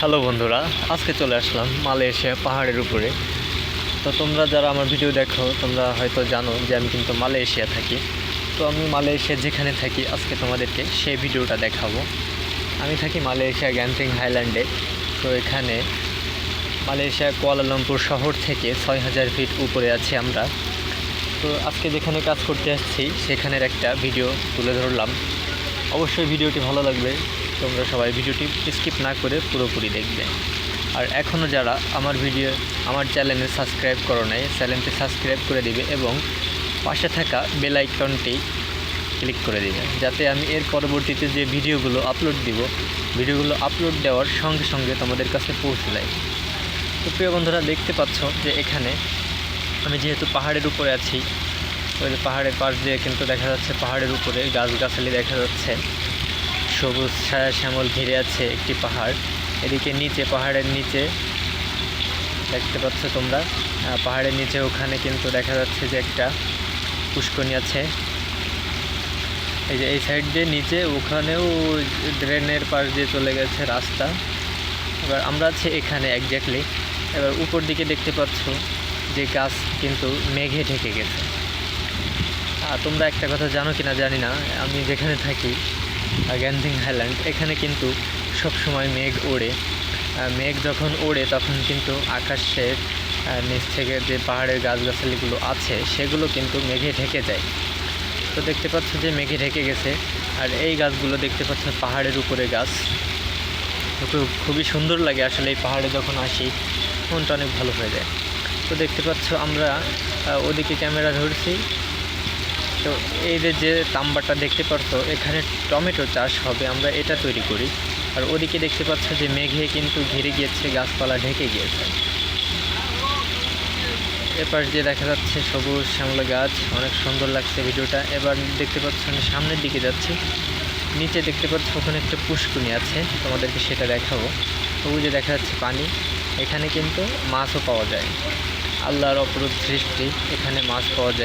Hello বন্ধুরা, আজকে চলে আসলাম মালয়েশিয়া পাহাড়ের উপরে। তো তোমরা যারা আমার ভিডিও দেখো, তোমরা হয়তো জানো যে আমি কিন্তু মালয়েশিয়া থাকি। তো আমি মালয়েশিয়া যেখানে থাকি, আজকে তোমাদেরকে সেই ভিডিওটা দেখাবো। আমি থাকি মালয়েশিয়া গ্যান্টিং হাইল্যান্ডে। তো এখানে মালয়েশিয়া কুয়ালালামপুর শহর থেকে ছয় হাজার ফিট উপরে আছি আমরা। তো আজকে যেখানে কাজ করতে আসছি, সেখানের একটা ভিডিও তুলে ধরলাম। অবশ্যই ভিডিওটি ভালো লাগবে তোমরা সবাই ভিডিওটি স্কিপ না করে পুরোপুরি দেখবে। আর এখনও যারা আমার ভিডিও আমার চ্যানেলে সাবস্ক্রাইব করো নাই চ্যানেলটি সাবস্ক্রাইব করে দিবে এবং পাশে থাকা বেল আইকনটি ক্লিক করে দিবে। যাতে আমি এর পরবর্তীতে যে ভিডিওগুলো আপলোড দিব ভিডিওগুলো আপলোড দেওয়ার সঙ্গে সঙ্গে তোমাদের কাছে পৌঁছে যায়। তো প্রিয় বন্ধুরা, দেখতে পাচ্ছ যে এখানে আমি যেহেতু পাহাড়ের উপরে আছি, ওই পাহাড়ের পাশ দিয়ে কিন্তু দেখা যাচ্ছে পাহাড়ের উপরে গাছগাছালি দেখা যাচ্ছে। সবুজ ছায়া শ্যামল ঘিরে আছে একটি পাহাড়। এদিকে নিচে, পাহাড়ের নিচে, দেখতে পাচ্ছ তোমরা পাহাড়ের নিচে ওখানে কিন্তু দেখা যাচ্ছে যে একটা পুষ্করণী আছে। এই যে এই সাইড দিয়ে নিচে, ওখানেও ড্রেনের পাশ দিয়ে চলে গেছে রাস্তা। এবার আমরা আছি এখানে একজ্যাক্টলি এবার উপর দিকে দেখতে পাচ্ছ যে গাছ কিন্তু মেঘে ঢেকে গেছে। আর তোমরা একটা কথা জানো কি না জানি না, আমি যেখানে থাকি গ্যান্দিং হাইল্যান্ড এখানে কিন্তু সব সময় মেঘ ওড়ে। মেঘ যখন ওড়ে, তখন কিন্তু আকাশের নিচ থেকে যে পাহাড়ের গাছগাছালিগুলো আছে, সেগুলো কিন্তু মেঘে ঢেকে যায়। তো দেখতে পাচ্ছ যে মেঘে ঢেকে গেছে। আর এই গাছগুলো দেখতে পাচ্ছ, পাহাড়ের উপরে গাছ। তো খুব- খুবই সুন্দর লাগে আসলে এই পাহাড়ে যখন আসি, মনটা অনেক ভালো হয়ে যায়। তো দেখতে পাচ্ছ আমরা ওদিকে ক্যামেরা ধরছি। তো এই যে তাম্বাটা দেখতে পাচ্ছ, এখানে টমেটো চাষ হবে, আমরা এটা তৈরি করি। আর ওদিকে দেখতে পাচ্ছ যে, মেঘে কিন্তু ঘিরে গিয়েছে, গাছপালা ঢেকে গিয়েছে। এপাশ দিয়ে দেখা যাচ্ছে সবুজ শ্যামলা গাছ, অনেক সুন্দর লাগছে ভিডিওটা। এবার দেখতে পাচ্ছ, আমি সামনের দিকে যাচ্ছি। নিচে দেখতে পাচ্ছ, ওখানে একটা পুষ্কুনি আছে, তোমাদেরকে সেটা দেখাবো। যে দেখা যাচ্ছে পানি, এখানে কিন্তু মাছও পাওয়া যায়। আল্লাহর অপরূপ সৃষ্টি, এখানে মাছ পাওয়া যায়।